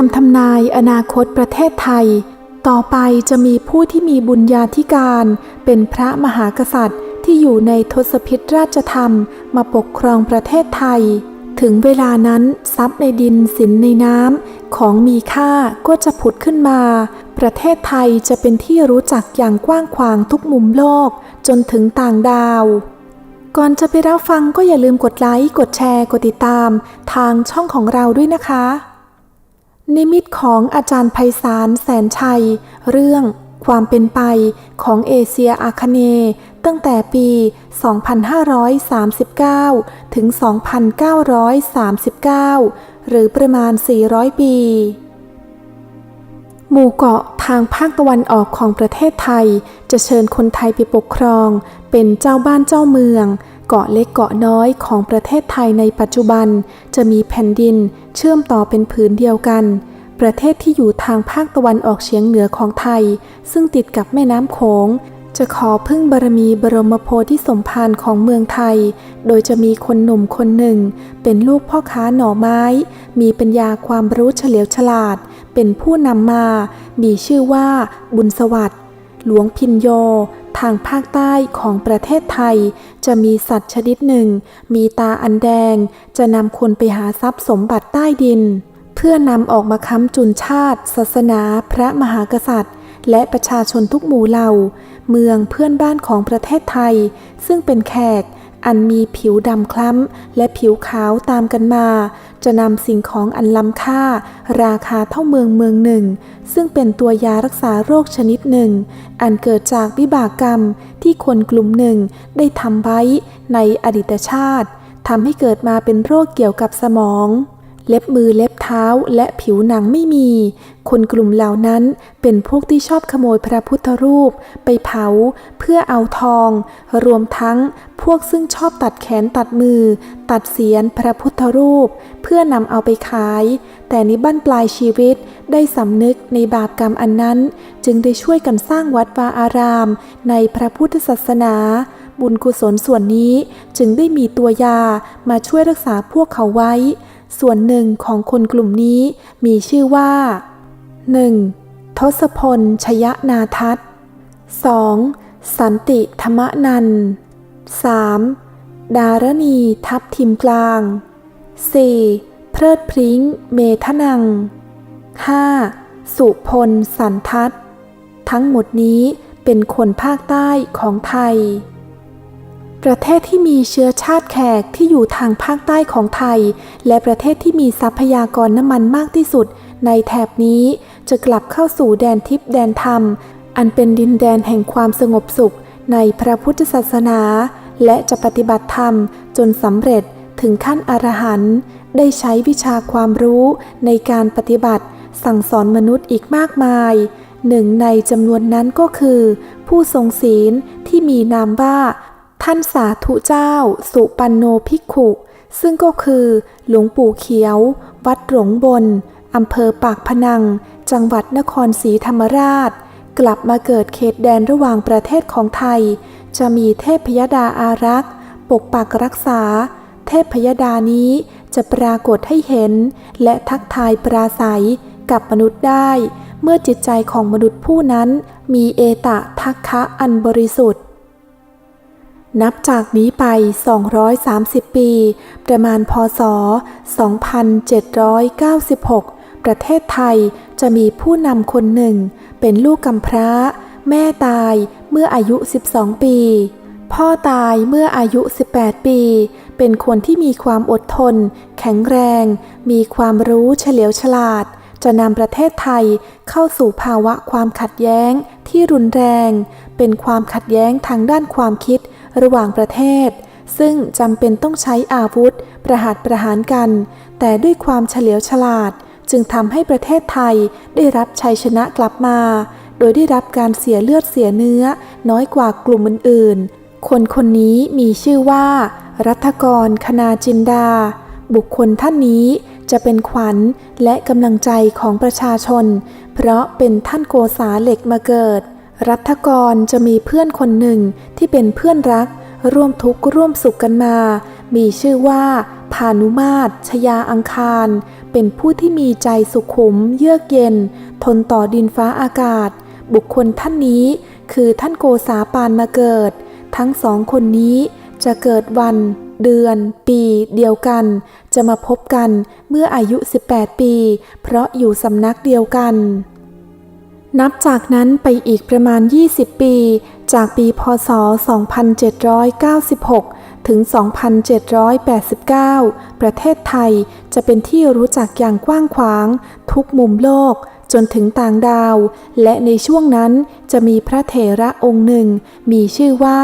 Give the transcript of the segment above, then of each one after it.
คำทำนายอนาคตประเทศไทย ต่อไปจะมีผู้ที่มีบุญญาธิการ เป็นพระมหากษัตริย์ ที่อยู่ในทศพิธราชธรรม มาปกครองประเทศไทย ถึงเวลานั้นทรัพย์ในดินสินในน้ำของมีค่าก็จะผุดขึ้นมา ประเทศไทยจะเป็นที่รู้จักอย่างกว้างขวางทุกมุมโลก จนถึงต่างดาวก่อนจะไปรับฟังก็อย่าลืมกดไลค์ กดแชร์ กดติดตาม ทางช่องของเราด้วยนะคะ นิมิตของอาจารย์ไพศาลแสนชัย เรื่องความเป็นไปของเอเชียอาคเนย์ตั้งแต่ปี 2539 ถึง 2939 หรือประมาณ 400 ปี หมู่เกาะทางภาคตะวันออกของประเทศไทย จะเชิญคนไทยไปปกครอง เป็นเจ้าบ้านเจ้าเมือง เกาะเล็กเกาะน้อยของประเทศไทยในปัจจุบัน จะมีแผ่นดินเชื่อมต่อเป็นผืนเดียวกัน ประเทศที่อยู่ทางภาคตะวันออกเฉียงเหนือของไทย ซึ่งติดกับแม่น้ำโขงจะขอพึ่งบารมีบรมโพธิสมภารของเมืองไทย โดยจะมีคนหนุ่มคนหนึ่ง เป็นลูกพ่อค้าหน่อไม้ มีปัญญาความรู้เฉลียวฉลาด เป็นผู้นำมา มีชื่อว่าบุญสวัสดิ์ หลวงพินโย ทางภาคใต้ของประเทศไทย จะมีสัตว์ชนิดหนึ่ง มีตาอันแดง จะนำคนไปหาทรัพย์สมบัติใต้ดิน เพื่อนำออกมาค้ำจุนชาติ ศาสนา พระมหากษัตริย์ และประชาชนทุกหมู่เหล่า เมืองเพื่อนบ้านของประเทศไทย ซึ่งเป็นแขก อันมีผิวดำคล้ำและผิวขาวตามกันมา จะนำสิ่งของอันล้ำค่า ราคาเท่าเมืองเมืองหนึ่ง ซึ่งเป็นตัวยารักษาโรคชนิดหนึ่ง อันเกิดจากวิบากกรรมที่คนกลุ่มหนึ่งได้ทำไว้ในอดีตชาติทำให้เกิดมาเป็นโรคเกี่ยวกับสมอง เล็บมือเล็บเท้าและผิวหนังไม่มี คนกลุ่มเหล่านั้นเป็นพวกที่ชอบขโมยพระพุทธรูป ไปเผาเพื่อเอาทอง รวมทั้งพวกซึ่งชอบตัดแขนตัดมือ ตัดเสียนพระพุทธรูป เพื่อนำเอาไปขาย แต่ในบั้นปลายชีวิตได้สำนึกในบาปกรรมอันนั้น จึงได้ช่วยกันสร้างวัดวาอาราม ในพระพุทธศาสนา บุญกุศลส่วนนี้จึงได้มีตัวยามาช่วยรักษาพวกเขาไว้ ส่วนหนึ่งของคนกลุ่มนี้มีชื่อว่า 1. ทศพล ชยนาทัศ 2. สันติธรรมนัน 3. ดารณีทับทิมกลาง 4. เพลิดพริ้ง เมทนัง 5. สุพล สันทัศทั้งหมดนี้เป็นคนภาคใต้ของไทย ประเทศที่มีเชื้อชาติแขกที่อยู่ทางภาคใต้ของไทย และประเทศที่มีทรัพยากรน้ำมันมากที่สุด ในแถบนี้จะกลับเข้าสู่แดนทิพย์แดนธรรม อันเป็นดินแดนแห่งความสงบสุขในพระพุทธศาสนา และจะปฏิบัติธรรมจนสำเร็จถึงขั้นอรหันต์ได้ใช้วิชาความรู้ในการปฏิบัติ สั่งสอนมนุษย์อีกมากมาย หนึ่งในจำนวนนั้นก็คือ ผู้ทรงศีลที่มีนามว่า ท่านสาธุเจ้า สุปันโนภิกขุ ซึ่งก็คือ หลวงปู่เขียว วัดหลงบนอำเภอปากพนัง จังหวัดนครศรีธรรมราช กลับมาเกิดเขตแดนระหว่างประเทศของไทย จะมีเทพพยดาอารักษ์ ปกปักรักษา เทพพยดานี้จะปรากฏให้เห็น และทักทายปราศัยกับมนุษย์ได้ เมื่อจิตใจของมนุษย์ผู้นั้น มีเอตะทักคะอันบริสุทธิ์ นับจากนี้ไป 230 ปี ประมาณพศ 2796 ประเทศไทยจะมีผู้นำคนหนึ่ง เป็นลูกกำพร้า แม่ตายเมื่ออายุ 12 ปี พ่อตายเมื่ออายุ 18 ปี เป็นคนที่มีความอดทน แข็งแรง มีความรู้เฉลียวฉลาด จะนำประเทศไทยเข้าสู่ภาวะความขัดแย้งที่รุนแรง เป็นความขัดแย้งทางด้านความคิด ระหว่างประเทศ ซึ่งจำเป็นต้องใช้อาวุธ ประหัตประหารกัน แต่ด้วยความเฉลียวฉลาด จึงทำให้ประเทศไทยได้รับชัยชนะกลับมา โดยได้รับการเสียเลือดเสียเนื้อ น้อยกว่ากลุ่มอื่นๆ คนคนนี้มีชื่อว่า รัฐกรคณาจินดา บุคคลท่านนี้จะเป็นขวัญและกำลังใจของประชาชน เพราะเป็นท่านโกษาเหล็กมาเกิด รัฐกรจะมีเพื่อนคนหนึ่งที่เป็นเพื่อนรัก ร่วมทุกข์ร่วมสุขกันมา มีชื่อว่าพานุมาตรชยาอังคาร เป็นผู้ที่มีใจสุขุม เยือกเย็น ทนต่อดินฟ้าอากาศ บุคคลท่านนี้คือท่านโกษาปานมาเกิด ทั้งสองคนนี้จะเกิดวัน เดือน ปีเดียวกัน จะมาพบกันเมื่ออายุ 18 ปี เพราะอยู่สำนักเดียวกัน นับจากนั้นไปอีกประมาณ 20 ปี จากปีพศ 2796 ถึง 2789 ประเทศไทยจะเป็นที่รู้จักอย่างกว้างขวาง ทุกมุมโลกจนถึงต่างดาว และในช่วงนั้นจะมีพระเถระองค์หนึ่ง มีชื่อว่า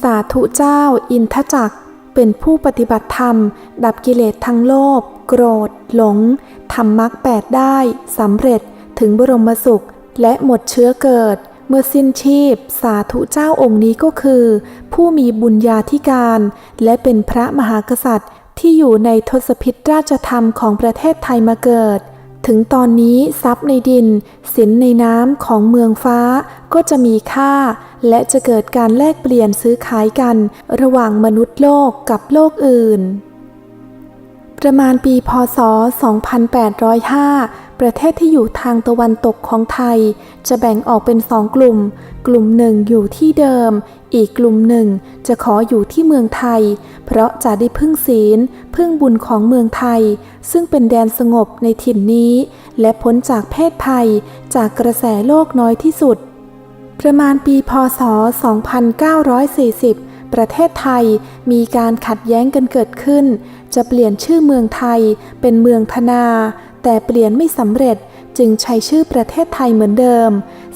สาธุเจ้าอินทจักร เป็นผู้ปฏิบัติธรรม ดับกิเลสทั้งโลภโกรธ หลงทำมรรคแปดได้สำเร็จถึงบรมสุข และหมดเชื้อเกิด เมื่อสิ้นชีพ สาธุเจ้าองค์นี้ก็คือ ผู้มีบุญญาธิการ และเป็นพระมหากษัตริย์ ที่อยู่ในทศพิธราชธรรมของประเทศไทยมาเกิด ถึงตอนนี้ทรัพย์ในดินสินในน้ำของเมืองฟ้าก็จะมีค่า และจะเกิดการแลกเปลี่ยนซื้อขายกัน ระหว่างมนุษย์โลกกับโลกอื่น ประมาณปีพศ 2805 ประเทศที่อยู่ทางตะวันตกของไทย จะแบ่งออกเป็นสองกลุ่ม กลุ่มหนึ่งอยู่ที่เดิม อีกกลุ่มหนึ่งจะขออยู่ที่เมืองไทย เพราะจะได้พึ่งศีล พึ่งบุญของเมืองไทย ซึ่งเป็นแดนสงบในถิ่นนี้ และพ้นจากเพศภัย จากกระแสโลกน้อยที่สุด ประมาณปีพศ 2940 ประเทศไทยมีการขัดแย้งกันเกิดขึ้น จะเปลี่ยนชื่อเมืองไทยเป็นเมืองธนา แต่เปลี่ยนไม่สำเร็จจึงใช้ชื่อประเทศไทยเหมือนเดิม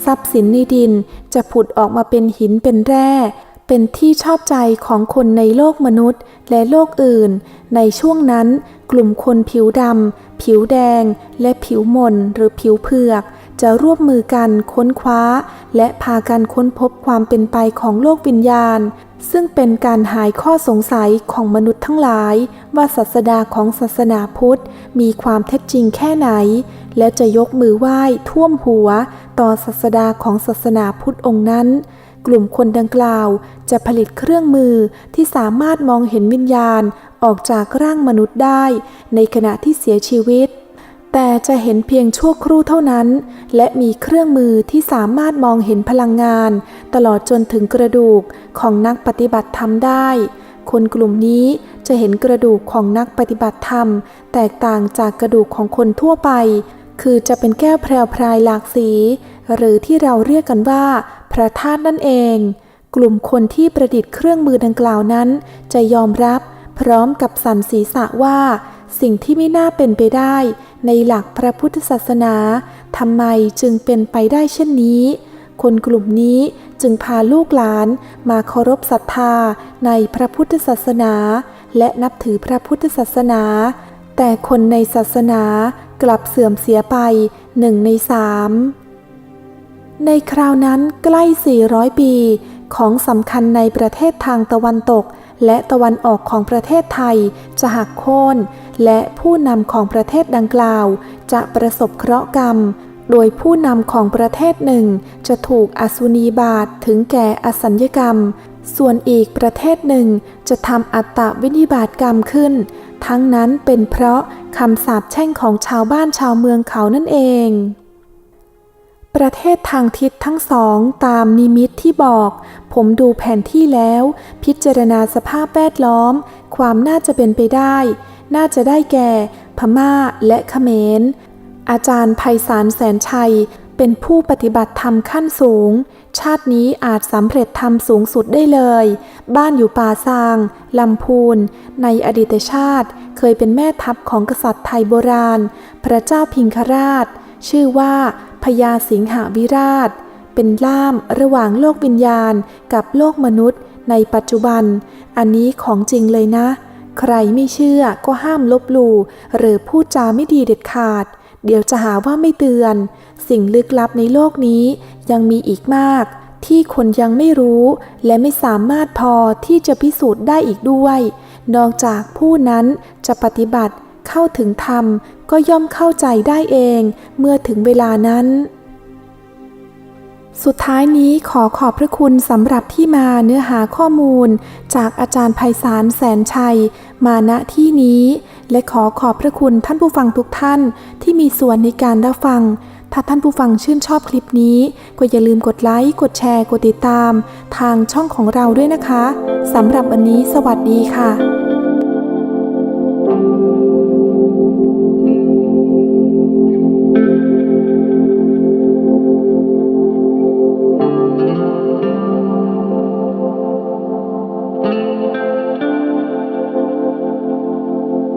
ทรัพย์สินในดินจะผุดออกมาเป็นหินเป็นแร่ เป็นที่ชอบใจของคนในโลกมนุษย์และโลกอื่น ในช่วงนั้น กลุ่มคนผิวดำผิวแดง และผิวมนหรือผิวเผือก จะร่วมมือกันค้นคว้า และพากันค้นพบความเป็นไปของโลกวิญญาณ ซึ่งเป็นการหายข้อสงสัยของมนุษย์ทั้งหลาย ว่าศาสดาของศาสนาพุทธ มีความเท็จจริงแค่ไหน และจะยกมือไหว้ท่วมหัว ต่อศาสดาของศาสนาพุทธองค์นั้น กลุ่มคนดังกล่าวจะผลิตเครื่องมือที่สามารถมองเห็นวิญญาณออกจากร่างมนุษย์ได้ ในขณะที่เสียชีวิต แต่จะเห็นเพียงชั่วครู่เท่านั้น และมีเครื่องมือที่สามารถมองเห็นพลังงาน ตลอดจนถึงกระดูกของนักปฏิบัติธรรมได้ คนกลุ่มนี้จะเห็นกระดูกของนักปฏิบัติธรรม แตกต่างจากกระดูกของคนทั่วไป คือจะเป็นแก้วแพรวพรายหลากสี หรือที่เราเรียกกันว่า พระธาตุนั่นเอง กลุ่มคนที่ประดิษฐ์เครื่องมือดังกล่าวนั้น จะยอมรับพร้อมกับสันศีรษะว่า สิ่งที่ไม่น่าเป็นไปได้ ในหลักพระพุทธศาสนาทำไมจึงเป็นไปได้เช่นนี้ คนกลุ่มนี้จึงพาลูกหลานมาเคารพศรัทธาในพระพุทธศาสนา และนับถือพระพุทธศาสนา แต่คนในศาสนากลับเสื่อมเสียไปหนึ่งในสามในคราวนั้นใกล้ 400 ปี ของสำคัญในประเทศทางตะวันตก และตะวันออกของประเทศไทยจะหักโค่นและผู้นำของประเทศดังกล่าว จะประสบเคราะห์กรรม โดยผู้นำของประเทศหนึ่ง จะถูกอสุนีบาตถึงแก่อสัญญกรรม ส่วนอีกประเทศหนึ่ง จะทำอัตตวินิบาตกรรมขึ้น ทั้งนั้นเป็นเพราะคำสาปแช่งของชาวบ้านชาวเมืองเขานั่นเอง ประเทศทางทิศทั้งสองตามนิมิตที่บอก ผมดูแผนที่แล้ว พิจารณาสภาพแวดล้อม ความน่าจะเป็นไปได้ น่าจะได้แก่ พม่าและเขมร อาจารย์ไพศาลแสนชัย เป็นผู้ปฏิบัติธรรมขั้นสูง ชาตินี้อาจสำเร็จธรรมสูงสุดได้เลย บ้านอยู่ป่าซางลำพูน ในอดีตชาติ เคยเป็นแม่ทัพของกษัตริย์ไทยโบราณ พระเจ้าพิงคราช ชื่อว่า พญาสิงหวิราช เป็นล่ามระหว่างโลกวิญญาณกับโลกมนุษย์ ในปัจจุบัน อันนี้ของจริงเลยนะ ใครไม่เชื่อก็ห้ามลบหลู่หรือพูดจาไม่ดีเด็ดขาด เดี๋ยวจะหาว่าไม่เตือน สิ่งลึกลับในโลกนี้ยังมีอีกมาก ที่คนยังไม่รู้ และไม่สามารถพอที่จะพิสูจน์ได้อีกด้วย นอกจากผู้นั้นจะปฏิบัติ เข้าถึงธรรมก็ย่อมเข้าใจได้เองเมื่อถึงเวลานั้น สุดท้ายนี้ขอขอบพระคุณสำหรับที่มาเนื้อหาข้อมูล จากอาจารย์ไพศาลแสนชัย มาณที่นี้ และขอขอบพระคุณท่านผู้ฟังทุกท่านที่มีส่วนในการรับฟังถ้าท่านผู้ฟังชื่นชอบคลิปนี้ ก็อย่าลืมกดไลค์ กดแชร์ กดติดตาม ทางช่องของเราด้วยนะคะ สำหรับวันนี้สวัสดีค่ะ